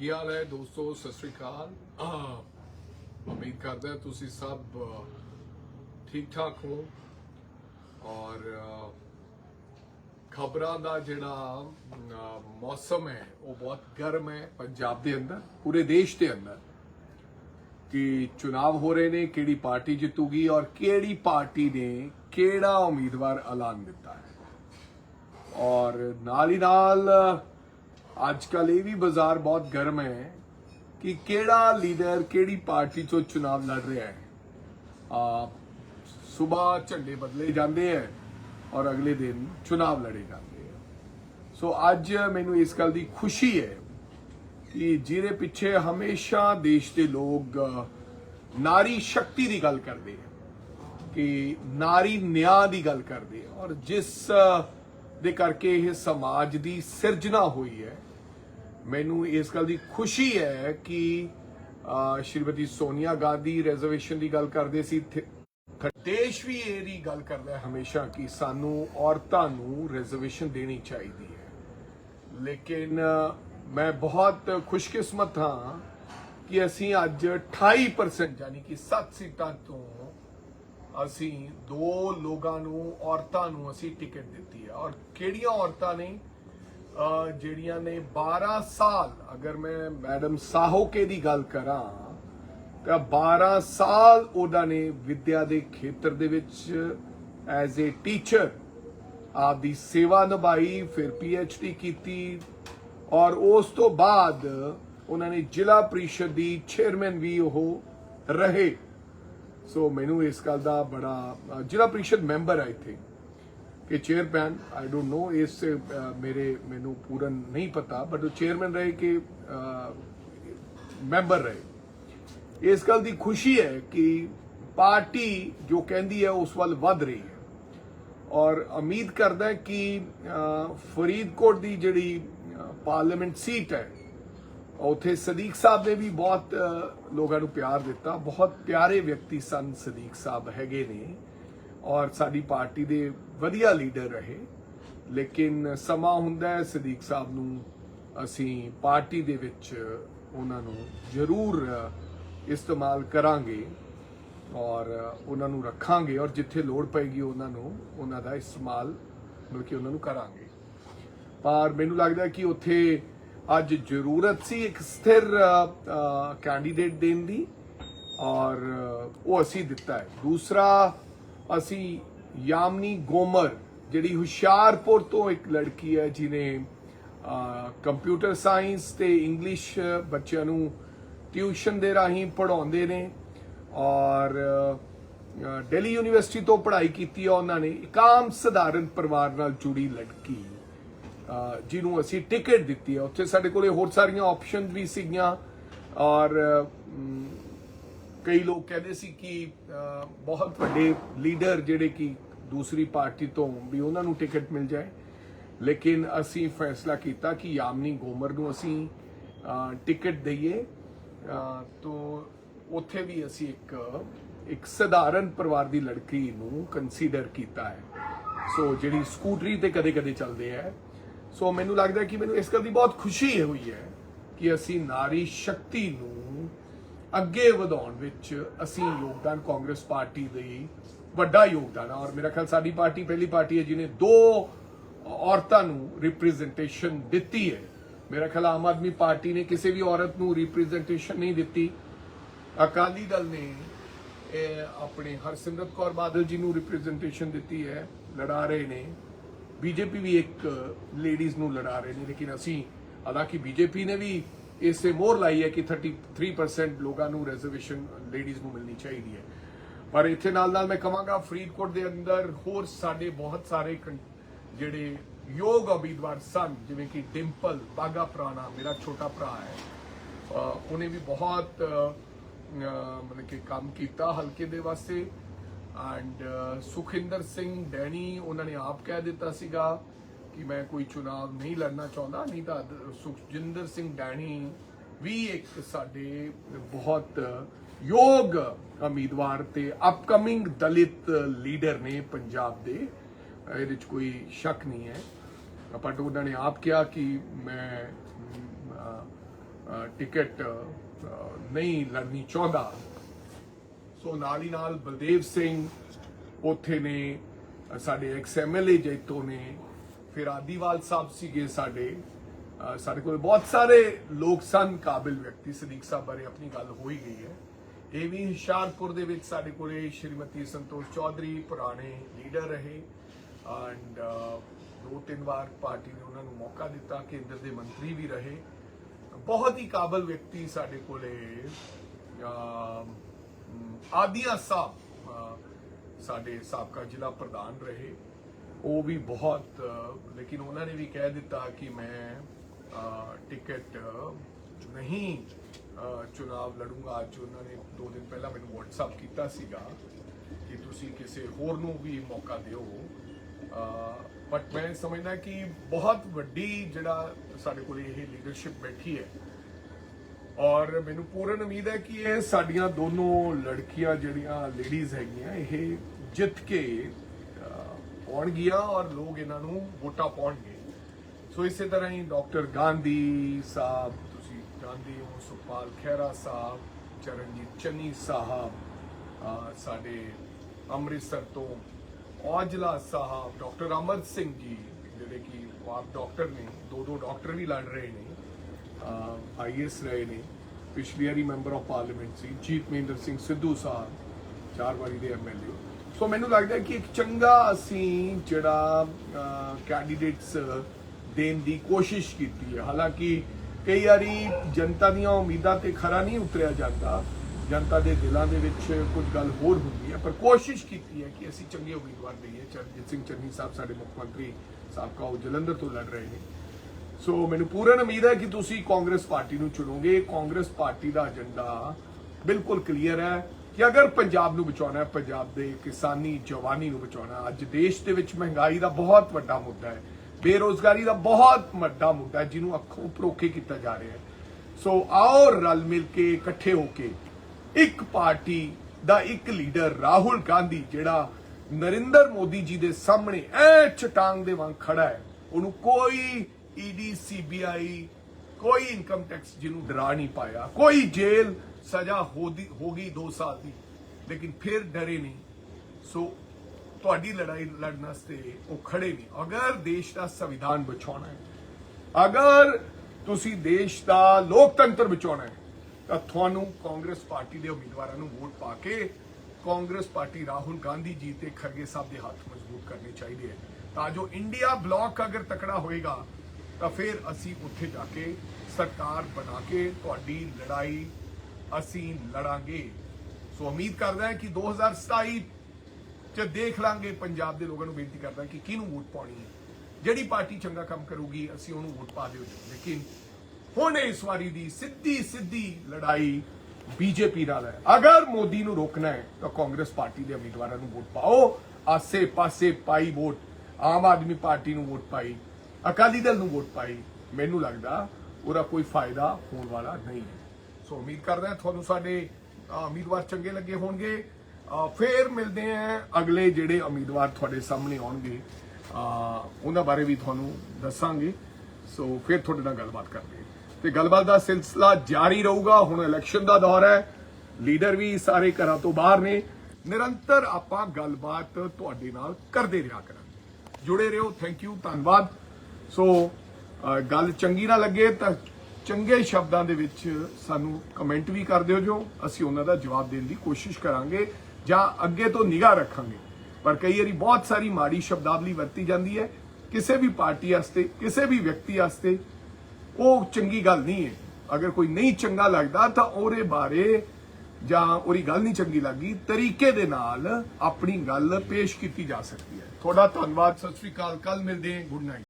ਕੀ ਹਾਲ ਹੈ ਦੋਸਤੋ? ਸਤਿ ਸ੍ਰੀ ਅਕਾਲ। ਉਮੀਦ ਕਰਦਾ ਤੁਸੀਂ ਸਭ ਠੀਕ ਠਾਕ ਹੋ। ਔਰ ਖਬਰਾਂ ਦਾ ਜਿਹੜਾ ਮੌਸਮ ਹੈ, ਉਹ ਬਹੁਤ ਗਰਮ ਹੈ ਪੰਜਾਬ ਦੇ ਅੰਦਰ, ਪੂਰੇ ਦੇਸ਼ ਦੇ ਅੰਦਰ। ਕਿ ਚੁਣਾਵ ਹੋ ਰਹੇ ਨੇ, ਕਿਹੜੀ ਪਾਰਟੀ ਜਿੱਤੂਗੀ ਔਰ ਕਿਹੜੀ ਪਾਰਟੀ ਨੇ ਕਿਹੜਾ ਉਮੀਦਵਾਰ ਐਲਾਨ ਦਿੱਤਾ ਹੈ। ਔਰ ਨਾਲ ਹੀ ਨਾਲ ਅੱਜ ਕੱਲ ਇਹ ਵੀ ਬਾਜ਼ਾਰ ਬਹੁਤ ਗਰਮ ਹੈ ਕਿ ਕਿਹੜਾ ਲੀਡਰ ਕਿਹੜੀ ਪਾਰਟੀ ਤੋਂ ਚੁਣਾਵ ਲੜ ਰਿਹਾ ਹੈ। ਆ ਸਵੇਰ ਝੰਡੇ ਬਦਲੇ ਜਾਂਦੇ ਹੈ ਔਰ ਅਗਲੇ ਦਿਨ ਚੁਣਾਵ ਲੜੇ ਜਾਂਦੇ ਹੈ। ਸੋ ਅੱਜ ਮੈਨੂੰ ਇਸ ਗੱਲ ਦੀ ਖੁਸ਼ੀ ਹੈ ਕਿ ਜਿਹਦੇ ਪਿੱਛੇ ਹਮੇਸ਼ਾ ਦੇਸ਼ ਦੇ ਲੋਕ ਨਾਰੀ ਸ਼ਕਤੀ ਦੀ ਗੱਲ ਕਰਦੇ ਹੈ, ਕਿ ਨਾਰੀ ਨਿਆਂ ਦੀ ਗੱਲ ਕਰਦੇ ਆ ਔਰ ਜਿਸ ਦੇ ਕਰਕੇ ਇਹ ਸਮਾਜ ਦੀ ਸਿਰਜਣਾ ਹੋਈ ਹੈ ਮੈਨੂੰ ਇਸ ਗੱਲ ਦੀ ਖੁਸ਼ੀ ਹੈ ਕਿ ਸ਼੍ਰੀਮਤੀ ਸੋਨੀਆ ਗਾਂਧੀ ਰਿਜ਼ਰਵੇਸ਼ਨ ਦੀ ਗੱਲ ਕਰਦੇ ਸੀ ਥ- ਦੇਸ਼ ਵੀ ਇਹਦੀ ਗੱਲ ਕਰਦਾ ਹੈ ਹਮੇਸ਼ਾ ਕਿ ਸਾਨੂੰ ਔਰਤਾਂ ਨੂੰ ਰਿਜ਼ਰਵੇਸ਼ਨ ਦੇਣੀ ਚਾਹੀਦੀ ਹੈ। ਲੇਕਿਨ ਮੈਂ ਬਹੁਤ ਖੁਸ਼ਕਿਸਮਤ ਹਾਂ ਕਿ ਅਸੀਂ ਅੱਜ 28% ਯਾਨੀ ਕਿ 7 ਸੀਟਾਂ ਤੋਂ ਅਸੀਂ ਦੋ ਲੋਕਾਂ ਨੂੰ, ਔਰਤਾਂ ਨੂੰ ਅਸੀਂ ਟਿਕਟ ਦਿੱਤੀ ਹੈ। ਔਰ ਕਿਹੜੀਆਂ ਔਰਤਾਂ ਨੇ? ਜਿਹੜੀਆਂ ਨੇ 12 ਸਾਲ, ਅਗਰ ਮੈਂ ਮੈਡਮ ਸਾਹੋਕੇ ਦੀ ਗੱਲ ਕਰਾਂ, ਤਾਂ 12 ਸਾਲ ਉਹਨਾਂ ਨੇ ਵਿਦਿਆ ਦੇ ਖੇਤਰ ਦੇ ਵਿੱਚ ਐਜ਼ ਅ ਟੀਚਰ ਆਪ ਦੀ ਸੇਵਾ ਨਿਭਾਈ, ਫਿਰ ਡੀ ਕੀਤੀ ਔਰ ਉਸ ਤੋਂ ਬਾਅਦ ਉਹਨਾਂ ਨੇ ਜ਼ਿਲ੍ਹਾ ਪ੍ਰੀਸ਼ਦ ਦੀ ਚੇਅਰਮੈਨ ਵੀ ਉਹ ਰਹੇ। ਸੋ ਮੈਨੂੰ ਇਸ ਗੱਲ ਦਾ ਬੜਾ ਜ਼ਿਲ੍ਹਾ ਪ੍ਰੀਸ਼ਦ ਮੈਂਬਰ ਹੈ ਇੱਥੇ। ਕਿ ਚੇਅਰਮੈਨ ਆਈ ਡੋਨਟ ਨੋ ਇਸ ਅ, ਮੇਰੇ ਮੈਨੂੰ ਪੂਰਨ ਨਹੀਂ ਪਤਾ ਬਟ ਉਹ ਚੇਅਰਮੈਨ ਰਹੇ ਕਿ ਮੈਂਬਰ ਰਹੇ। ਇਸ ਗੱਲ ਦੀ ਖੁਸ਼ੀ ਹੈ ਕਿ ਪਾਰਟੀ ਜੋ ਕਹਿੰਦੀ ਹੈ ਉਸ ਵੱਲ ਵੱਧ ਰਹੀ ਹੈ। ਔਰ ਉਮੀਦ ਕਰਦਾ ਕਿ ਫਰੀਦਕੋਟ ਦੀ ਜਿਹੜੀ ਪਾਰਲੀਮੈਂਟ ਸੀਟ ਹੈ ਉੱਥੇ ਸਦੀਕ ਸਾਹਿਬ ਨੇ ਵੀ ਬਹੁਤ ਲੋਕਾਂ ਨੂੰ ਪਿਆਰ ਦਿੱਤਾ। ਬਹੁਤ ਪਿਆਰੇ ਵਿਅਕਤੀ ਸਨ ਸਦੀਕ ਸਾਹਿਬ ਹੈਗੇ ਨੇ। ਔਰ ਸਾਡੀ ਪਾਰਟੀ ਦੇ ਵਧੀਆ ਲੀਡਰ ਰਹੇ। ਲੇਕਿਨ ਸਮਾਂ ਹੁੰਦਾ ਹੈ ਸਦੀਕ ਸਾਹਿਬ ਨੂੰ ਅਸੀਂ ਪਾਰਟੀ ਦੇ ਵਿੱਚ ਉਹਨਾਂ ਨੂੰ ਜ਼ਰੂਰ ਇਸਤੇਮਾਲ ਕਰਾਂਗੇ ਔਰ ਉਹਨਾਂ ਨੂੰ ਰੱਖਾਂਗੇ ਔਰ ਜਿੱਥੇ ਲੋੜ ਪਏਗੀ ਉਹਨਾਂ ਨੂੰ ਉਹਨਾਂ ਦਾ ਇਸਤੇਮਾਲ ਮਤਲਬ ਕਿ ਉਹਨਾਂ ਨੂੰ ਕਰਾਂਗੇ। ਪਰ ਮੈਨੂੰ ਲੱਗਦਾ ਕਿ ਉੱਥੇ ਅੱਜ ਜ਼ਰੂਰਤ ਸੀ ਇੱਕ ਸਥਿਰ ਕੈਂਡੀਡੇਟ ਦੇਣ ਦੀ ਔਰ ਉਹ ਅਸੀਂ ਦਿੱਤਾ ਹੈ। ਦੂਸਰਾ ਅਸੀਂ ਯਾਮਨੀ ਗੋਮਰ ਜਿਹੜੀ ਹੁਸ਼ਿਆਰਪੁਰ ਤੋਂ ਇੱਕ ਲੜਕੀ ਹੈ ਜਿਨੇ ਕੰਪਿਊਟਰ ਸਾਇੰਸ ਤੇ ਇੰਗਲਿਸ਼ ਬੱਚਿਆਂ ਨੂੰ ਟਿਊਸ਼ਨ ਦੇ ਰਾਹੀਂ ਪੜਾਉਂਦੇ ਨੇ ਔਰ ਅ, ਦਿੱਲੀ ਯੂਨੀਵਰਸਿਟੀ ਤੋਂ ਪੜ੍ਹਾਈ ਕੀਤੀ ਆ ਉਹਨਾਂ ਨੇ। ਇੱਕ ਆਮ ਸਧਾਰਨ ਪਰਿਵਾਰ ਨਾਲ ਜੁੜੀ ਲੜਕੀ ਜਿਹਨੂੰ ਅਸੀਂ ਟਿਕਟ ਦਿੱਤੀ ਹੈ ਉੱਥੇ ਸਾਡੇ ਕੋਲੇ ਹੋਰ ਸਾਰੀਆਂ ਆਪਸ਼ਨ ਵੀ ਸੀਗੀਆਂ ਔਰ ਕਈ ਲੋਕ ਕਹਿੰਦੇ ਸੀ ਕਿ ਬਹੁਤ ਵੱਡੇ ਲੀਡਰ ਜਿਹੜੇ ਕਿ ਦੂਸਰੀ ਪਾਰਟੀ ਤੋਂ ਵੀ ਉਹਨਾਂ ਨੂੰ ਟਿਕਟ ਮਿਲ ਜਾਏ। ਲੇਕਿਨ ਅਸੀਂ ਫੈਸਲਾ ਕੀਤਾ ਕਿ ਯਾਮਨੀ ਗੋਮਰ ਨੂੰ ਅਸੀਂ ਟਿਕਟ ਦਈਏ। ਅ, ਤੋ ਉੱਥੇ ਵੀ ਅਸੀਂ ਇੱਕ ਇੱਕ ਸਧਾਰਨ ਪਰਿਵਾਰ ਦੀ ਲੜਕੀ ਨੂੰ ਕੰਸੀਡਰ ਕੀਤਾ ਹੈ। ਸੋ ਜਿਹੜੀ ਸਕੂਟਰੀ ਤੇ ਕਦੇ-ਕਦੇ ਚੱਲਦੇ ਹੈ। ਸੋ ਮੈਨੂੰ ਲੱਗਦਾ ਕਿ ਮੈਨੂੰ ਇਸ ਗੱਲ ਦੀ ਬਹੁਤ ਖੁਸ਼ੀ ਹੋਈ ਹੈ ਕਿ ਅਸੀਂ ਨਾਰੀ ਸ਼ਕਤੀ ਨੂੰ ਅੱਗੇ ਵਧਾਉਣ ਵਿੱਚ ਅਸੀਂ ਯੋਗਦਾਨ ਕਾਂਗਰਸ ਪਾਰਟੀ ਦੇ ਵੱਡਾ ਯੋਗਦਾਨ ਹੈ ਔਰ ਮੇਰਾ ਖਿਆਲ ਸਾਡੀ ਪਾਰਟੀ, ਪਹਿਲੀ ਪਾਰਟੀ ਹੈ ਜਿਹਨੇ ਦੋ ਔਰਤਾਂ ਨੂੰ ਰਿਪਰੈਜ਼ੈਂਟੇਸ਼ਨ ਦਿੱਤੀ ਹੈ। ਮੇਰਾ ਖਿਆਲ ਆਮ ਆਦਮੀ ਪਾਰਟੀ ਨੇ ਕਿਸੇ ਵੀ ਔਰਤ ਨੂੰ ਰਿਪਰੈਜ਼ੈਂਟੇਸ਼ਨ ਨਹੀਂ ਦਿੱਤੀ। ਅਕਾਲੀ ਦਲ ਨੇ ਆਪਣੇ ਹਰਸਿਮਰਤ ਕੌਰ ਬਾਦਲ ਜੀ ਨੂੰ ਰਿਪਰੈਜ਼ੈਂਟੇਸ਼ਨ ਦਿੱਤੀ ਹੈ, ਲੜਾ ਰਹੇ ਨੇ। ਬੀਜੇਪੀ ਵੀ ਇੱਕ ਲੇਡੀਜ਼ ਨੂੰ ਲੜਾ ਰਹੇ ਨੇ, ਲੇਕਿਨ ਅਸੀਂ ਹਾਲਾਂਕਿ ਬੀਜੇਪੀ ਨੇ ਵੀ ਇਸੇ ਮੋਹਰ ਲਾਈ ਹੈ ਕਿ 33% ਲੋਕਾਂ ਨੂੰ ਰਿਜ਼ਰਵੇਸ਼ਨ ਲੇਡੀਜ਼ ਨੂੰ ਮਿਲਣੀ ਚਾਹੀਦੀ ਹੈ। ਪਰ ਇੱਥੇ ਨਾਲ ਨਾਲ ਮੈਂ ਕਹਾਂਗਾ, ਫਰੀਦਕੋਟ ਦੇ ਅੰਦਰ ਹੋਰ ਸਾਡੇ ਬਹੁਤ ਸਾਰੇ ਕੰ- ਜਿਹੜੇ ਯੋਗ ਉਮੀਦਵਾਰ ਸਨ, ਜਿਵੇਂ ਕਿ ਡਿੰਪਲ ਬਾਗਾ ਪ੍ਰਾਣਾ, ਮੇਰਾ ਛੋਟਾ ਭਰਾ ਹੈ। ਉਹਨੇ ਵੀ ਬਹੁਤ ਮਤਲਬ ਕਿ ਕੰਮ ਕੀਤਾ ਹਲਕੇ ਦੇ ਵਾਸਤੇ। ਐਂਡ ਸੁਖਿੰਦਰ ਸਿੰਘ, ਡੈਣੀ, ਉਹਨਾਂ ਨੇ ਆਪ ਕਹਿ ਦਿੱਤਾ ਸੀਗਾ। ਕਿ ਮੈਂ ਕੋਈ ਚੁਣਾਵ ਨਹੀਂ ਲੜਨਾ ਚਾਹੁੰਦਾ, ਨਹੀਂ ਤਾਂ ਸੁਖਜਿੰਦਰ ਸਿੰਘ ਡੈਣੀ ਵੀ ਇੱਕ ਸਾਡੇ ਬਹੁਤ ਯੋਗ ਉਮੀਦਵਾਰ ਤੇ ਅਪਕਮਿੰਗ ਦਲਿਤ ਲੀਡਰ ਨੇ ਪੰਜਾਬ ਦੇ। ਇਹਦੇ ਵਿੱਚ ਕੋਈ ਸ਼ੱਕ ਨਹੀਂ ਹੈ। ਬਟ ਉਹਨਾਂ ਨੇ ਆਪ ਕਿਹਾ ਕਿ ਮੈਂ ਟਿਕਟ ਨਹੀਂ ਲੜਨੀ ਚਾਹੁੰਦਾ। ਸੋ ਨਾਲ ਹੀ ਨਾਲ ਬਲਦੇਵ ਸਿੰਘ ਉੱਥੇ ਨੇ, ਸਾਡੇ ਐਕਸ ਐਮਐਲਏ ਜੈਤੋ ਨੇ ਫਿਰ ਆਦੀਵਾਲ ਸਾਹਿਬ ਸੀਗੇ ਸਾਡੇ ਸਾਡੇ ਕੋਲ ਬਹੁਤ ਸਾਰੇ ਲੋਕ ਸਨ ਕਾਬਿਲ ਵਿਅਕਤੀ ਸਦੀਕ ਸਾਹਿਬ ਬਾਰੇ ਆਪਣੀ ਗੱਲ ਹੋਈ ਗਈ ਹੈ। ਇਹ ਵੀ ਹੁਸ਼ਿਆਰਪੁਰ ਦੇ ਵਿੱਚ ਸਾਡੇ ਕੋਲੇ ਸ਼੍ਰੀਮਤੀ ਸੰਤੋਸ਼ ਚੌਧਰੀ ਪੁਰਾਣੇ ਲੀਡਰ ਰਹੇ ਐਂਡ ਦੋ ਤਿੰਨ ਵਾਰ ਪਾਰਟੀ ਨੇ ਉਹਨਾਂ ਨੂੰ ਮੌਕਾ ਦਿੱਤਾ ਕੇਂਦਰ ਦੇ ਮੰਤਰੀ ਵੀ ਰਹੇ। ਬਹੁਤ ਹੀ ਕਾਬਲ ਵਿਅਕਤੀ ਸਾਡੇ ਕੋਲੇ ਅਮ, ਆਦੀਆ ਸਾਹਿਬ ਸਾਡੇ ਸਾਬਕਾ ਜ਼ਿਲ੍ਹਾ ਪ੍ਰਧਾਨ ਰਹੇ। ਉਹ ਵੀ ਬਹੁਤ, ਲੇਕਿਨ ਉਹਨਾਂ ਨੇ ਵੀ ਕਹਿ ਦਿੱਤਾ ਕਿ ਮੈਂ ਟਿਕਟ ਨਹੀਂ ਚੁਣਾਵ ਲੜੂੰਗਾ। ਅੱਜ ਉਹਨਾਂ ਨੇ ਦੋ ਦਿਨ ਪਹਿਲਾਂ ਮੈਨੂੰ WhatsApp ਕੀਤਾ ਸੀਗਾ ਕਿ ਤੁਸੀਂ ਕਿਸੇ ਹੋਰ ਨੂੰ ਵੀ ਮੌਕਾ ਦਿਓ। ਬਟ ਮੈਂ ਸਮਝਦਾ ਕਿ ਬਹੁਤ ਵੱਡੀ ਜਿਹੜਾ ਸਾਡੇ ਕੋਲ ਇਹ ਲੀਡਰਸ਼ਿਪ ਬੈਠੀ ਹੈ। ਔਰ ਮੈਨੂੰ ਪੂਰਨ ਉਮੀਦ ਹੈ ਕਿ ਇਹ ਸਾਡੀਆਂ ਦੋਨੋਂ ਲੜਕੀਆਂ ਜਿਹੜੀਆਂ ਲੇਡੀਜ਼ ਹੈਗੀਆਂ, ਇਹ ਜਿੱਤ ਕੇ ਅਹ, ਔਰ ਲੋਕ ਇਹਨਾਂ ਨੂੰ ਵੋਟਾਂ ਪਾਉਣਗੇ। ਸੋ ਇਸੇ ਤਰ੍ਹਾਂ ਹੀ ਡਾਕਟਰ ਗਾਂਧੀ ਸਾਹਿਬ ਤੁਸੀਂ ਗਾਂਧੀ ਹੋ ਸੁਖਪਾਲ ਖਹਿਰਾ ਸਾਹਿਬ ਚਰਨਜੀਤ ਚੰਨੀ ਸਾਹਿਬ ਸਾਡੇ ਅੰਮ੍ਰਿਤਸਰ ਤੋਂ ਔਜਲਾ ਸਾਹਿਬ ਡਾਕਟਰ ਅਮਰ ਸਿੰਘ ਜੀ ਜਿਹੜੇ ਕਿ ਆਪ ਡਾਕਟਰ ਨੇ ਦੋ ਦੋ ਡਾਕਟਰ ਵੀ ਲੜ ਰਹੇ ਨੇ ਆਈਐਸ ਰਹੇ ਨੇ। ਪਿਛਲੀ ਵਾਰੀ ਮੈਂਬਰ ਆਫ ਪਾਰਲੀਮੈਂਟ ਸੀ ਜੀਤ ਮਹਿੰਦਰ ਸਿੰਘ ਸਿੱਧੂ ਸਾਹਿਬ ਚਾਰ ਵਾਰੀ ਦੇ ਐਮਐਲਏ ਸੋ ਮੈਨੂੰ ਲੱਗਦਾ ਕਿ ਇੱਕ ਚੰਗਾ ਅਸੀਂ ਜਿਹੜਾ ਕੈਂਡੀਡੇਟਸ ਦੇਣ ਦੀ ਕੋਸ਼ਿਸ਼ ਕੀਤੀ ਹੈ। ਹਾਲਾਂਕਿ ਕਈ ਵਾਰੀ ਜਨਤਾ ਦੀਆਂ ਉਮੀਦਾਂ ਤੇ ਖਰਾ ਨਹੀਂ ਉਤਰਿਆ ਜਾਂਦਾ। ਜਨਤਾ ਦੇ ਦਿਲਾਂ ਦੇ ਵਿੱਚ ਕੁਝ ਗੱਲ ਹੋਰ ਹੁੰਦੀ ਹੈ, ਪਰ ਕੋਸ਼ਿਸ਼ ਕੀਤੀ ਹੈ ਕਿ ਅਸੀਂ ਚੰਗੇ ਉਮੀਦਵਾਰ ਦਈਏ ਚਰਨਜੀਤ ਸਿੰਘ ਚੰਨੀ ਸਾਹਿਬ ਸਾਡੇ ਮੁੱਖ ਮੰਤਰੀ ਸਾਬਕਾ ਉਹ ਜਲੰਧਰ ਤੋਂ ਲੜ ਰਹੇ ਨੇ। ਸੋ ਮੈਨੂੰ ਪੂਰਨ ਉਮੀਦ ਹੈ ਕਿ ਤੁਸੀਂ ਕਾਂਗਰਸ ਪਾਰਟੀ ਨੂੰ ਚੁਣੋਗੇ। ਕਾਂਗਰਸ ਪਾਰਟੀ ਦਾ ਏਜੰਡਾ ਬਿਲਕੁਲ ਕਲੀਅਰ ਹੈ। ਕਿ ਅਗਰ ਪੰਜਾਬ ਨੂੰ ਬਚਾਉਣਾ ਹੈ, ਪੰਜਾਬ ਦੇ ਕਿਸਾਨੀ ਜਵਾਨੀ ਨੂੰ ਬਚਾਉਣਾ ਅੱਜ ਦੇਸ਼ ਦੇ ਵਿੱਚ ਮਹਿੰਗਾਈ ਦਾ ਬਹੁਤ ਵੱਡਾ ਮੁੱਦਾ ਹੈ, ਬੇਰੋਜ਼ਗਾਰੀ ਦਾ ਬਹੁਤ ਵੱਡਾ ਮੁੱਦਾ ਹੈ, ਜਿਹਨੂੰ ਅੱਖੋਂ ਪਰੋਖੇ ਕੀਤਾ ਜਾ ਰਿਹਾ ਹੈ। ਸੋ ਆਓ ਰਲ ਮਿਲ ਕੇ ਇਕੱਠੇ ਹੋ ਕੇ ਇੱਕ ਪਾਰਟੀ ਦਾ ਇੱਕ ਲੀਡਰ ਰਾਹੁਲ ਗਾਂਧੀ, ਜਿਹੜਾ ਨਰਿੰਦਰ ਮੋਦੀ ਜੀ ਦੇ ਸਾਹਮਣੇ ਐ ਚਟਾਂਗ ਦੇ ਵਾਂਗ ਖੜਾ ਹੈ, ਉਹਨੂੰ ਕੋਈ ਈਡੀ ਸੀਬੀਆਈ ਕੋਈ ਇਨਕਮ ਟੈਕਸ ਜਿਹਨੂੰ ਡਰਾ ਨਹੀਂ ਪਾਇਆ, ਕੋਈ ਜੇਲ੍ਹ ਸਜ਼ਾ ਹੋ ਗਈ 2 ਸਾਲ ਦੀ, ਲੇਕਿਨ ਫਿਰ ਡਰੇ ਨਹੀਂ। ਸੋ ਤੁਹਾਡੀ ਲੜਾਈ ਲੜਨ ਵਾਸਤੇ ਉਹ ਖੜੇ ਨਹੀਂ। ਅਗਰ ਦੇਸ਼ ਦਾ ਸੰਵਿਧਾਨ ਬਚਾਉਣਾ ਹੈ, ਅਗਰ ਤੁਸੀਂ ਦੇਸ਼ ਦਾ ਲੋਕਤੰਤਰ ਬਚਾਉਣਾ ਹੈ, ਤਾਂ ਤੁਹਾਨੂੰ ਕਾਂਗਰਸ ਪਾਰਟੀ ਦੇ ਉਮੀਦਵਾਰਾਂ ਨੂੰ ਵੋਟ ਪਾ ਕੇ ਕਾਂਗਰਸ ਪਾਰਟੀ ਰਾਹੁਲ ਗਾਂਧੀ ਜੀ ਤੇ ਖਰਗੇ ਸਾਹਿਬ ਦੇ ਹੱਥ ਮਜ਼ਬੂਤ ਕਰਨੇ ਚਾਹੀਦੇ ਹੈ। ਤਾਂ ਜੋ ਇੰਡੀਆ ਬਲੌਕ ਅਗਰ ਤਕੜਾ ਹੋਏਗਾ, ਤਾਂ ਫਿਰ ਅਸੀਂ ਉੱਥੇ ਜਾ ਕੇ ਸਰਕਾਰ ਬਣਾ ਕੇ ਤੁਹਾਡੀ ਲੜਾਈ ਅਸੀਂ ਲੜਾਂਗੇ। ਸੋ ਉਮੀਦ ਕਰਦਾ ਹਾਂ ਕਿ 2027 ਚ ਦੇਖ ਲਾਂਗੇ, ਪੰਜਾਬ ਦੇ ਲੋਕਾਂ ਨੂੰ ਬੇਨਤੀ ਕਰਦਾ ਕਿ ਕਿਹਨੂੰ ਵੋਟ ਪਾਉਣੀ ਹੈ। ਜਿਹੜੀ ਪਾਰਟੀ ਚੰਗਾ ਕੰਮ ਕਰੂਗੀ, ਅਸੀਂ ਉਹਨੂੰ ਵੋਟ ਪਾ ਦਿਓ। ਲੇਕਿਨ ਹੁਣ ਇਸ ਵਾਰੀ ਦੀ ਸਿੱਧੀ ਸਿੱਧੀ ਲੜਾਈ ਬੀਜੇਪੀ ਨਾਲ ਹੈ। ਅਗਰ ਮੋਦੀ ਨੂੰ ਰੋਕਣਾ ਹੈ, ਤਾਂ ਕਾਂਗਰਸ ਪਾਰਟੀ ਦੇ ਉਮੀਦਵਾਰਾਂ ਨੂੰ ਵੋਟ ਪਾਓ। ਆਸੇ ਪਾਸੇ ਪਾਈ ਵੋਟ। ਆਮ ਆਦਮੀ ਪਾਰਟੀ ਨੂੰ ਵੋਟ ਪਾਈ। ਅਕਾਲੀ ਦਲ ਨੂੰ ਵੋਟ ਪਾਈ। ਮੈਨੂੰ ਲੱਗਦਾ ਉਹਦਾ ਕੋਈ ਫਾਇਦਾ ਹੋਣ ਵਾਲਾ ਨਹੀਂ ਹੈ। ਸੋ ਉਮੀਦ ਕਰਦਾ ਹਾਂ ਤੁਹਾਨੂੰ ਸਾਡੇ ਉਮੀਦਵਾਰ ਚੰਗੇ ਲੱਗੇ ਹੋਣਗੇ। ਅ, ਫੇਰ ਮਿਲਦੇ ਆਂ ਅਗਲੇ ਜਿਹੜੇ ਉਮੀਦਵਾਰ ਤੁਹਾਡੇ ਸਾਹਮਣੇ ਆਉਣਗੇ। ਉਹਨਾਂ ਬਾਰੇ ਵੀ ਤੁਹਾਨੂੰ ਦੱਸਾਂਗੇ। ਸੋ ਫਿਰ ਤੁਹਾਡੇ ਨਾਲ ਗੱਲਬਾਤ ਕਰਾਂਗੇ ਹਾਂ। ਤੇ ਗੱਲਬਾਤ ਦਾ ਸਿਲਸਿਲਾ ਜਾਰੀ ਰਹੂਗਾ। ਹੁਣ ਇਲੈਕਸ਼ਨ ਦਾ ਦੌਰ ਹੈ। ਲੀਡਰ ਵੀ ਸਾਰੇ ਘਰਾਂ ਤੋਂ ਬਾਹਰ ਨੇ। ਨਿਰੰਤਰ ਆਪਾਂ ਗੱਲਬਾਤ ਤੁਹਾਡੇ ਨਾਲ ਕਰਦੇ ਰਿਹਾ ਕਰਾਂਗੇ। ਜੁੜੇ ਰਹੋ। ਥੈਂਕ ਯੂ ਧੰਨਵਾਦ। ਸੋ ਗੱਲ ਚੰਗੀ ਨਾ ਲੱਗੇ ਤਾਂ ਚੰਗੇ ਸ਼ਬਦਾਂ ਦੇ ਵਿੱਚ ਸਾਨੂੰ ਕਮੈਂਟ ਵੀ ਕਰ ਦਿਓ ਜੋ ਅਸੀਂ ਉਹਨਾਂ ਦਾ ਜਵਾਬ ਦੇਣ ਦੀ ਕੋਸ਼ਿਸ਼ ਕਰਾਂਗੇ ਜਾਂ ਅੱਗੇ ਤੋਂ ਨਿਗਾਹ ਰੱਖਾਂਗੇ। ਪਰ ਕਈ ਵਾਰੀ ਬਹੁਤ ਸਾਰੀ ਮਾੜੀ ਸ਼ਬਦਾਵਲੀ ਵਰਤੀ ਜਾਂਦੀ ਹੈ। ਕਿਸੇ ਵੀ ਪਾਰਟੀ ਵਾਸਤੇ, ਕਿਸੇ ਵੀ ਵਿਅਕਤੀ ਵਾਸਤੇ ਉਹ ਚੰਗੀ ਗੱਲ ਨਹੀਂ ਹੈ। ਅਗਰ ਕੋਈ ਨਹੀਂ ਚੰਗਾ ਲੱਗਦਾ ਤਾਂ ਉਹਦੇ ਬਾਰੇ ਜਾਂ ਉਹਦੀ ਗੱਲ ਨਹੀਂ ਚੰਗੀ ਲੱਗੀ, ਤਰੀਕੇ ਦੇ ਨਾਲ ਆਪਣੀ ਗੱਲ ਪੇਸ਼ ਕੀਤੀ ਜਾ ਸਕਦੀ ਹੈ। ਤੁਹਾਡਾ ਧੰਨਵਾਦ, ਸਤਿ ਸ੍ਰੀ ਅਕਾਲ ਕੱਲ ਮਿਲਦੇ ਹਾਂ, ਗੁੱਡ ਨਾਈਟ।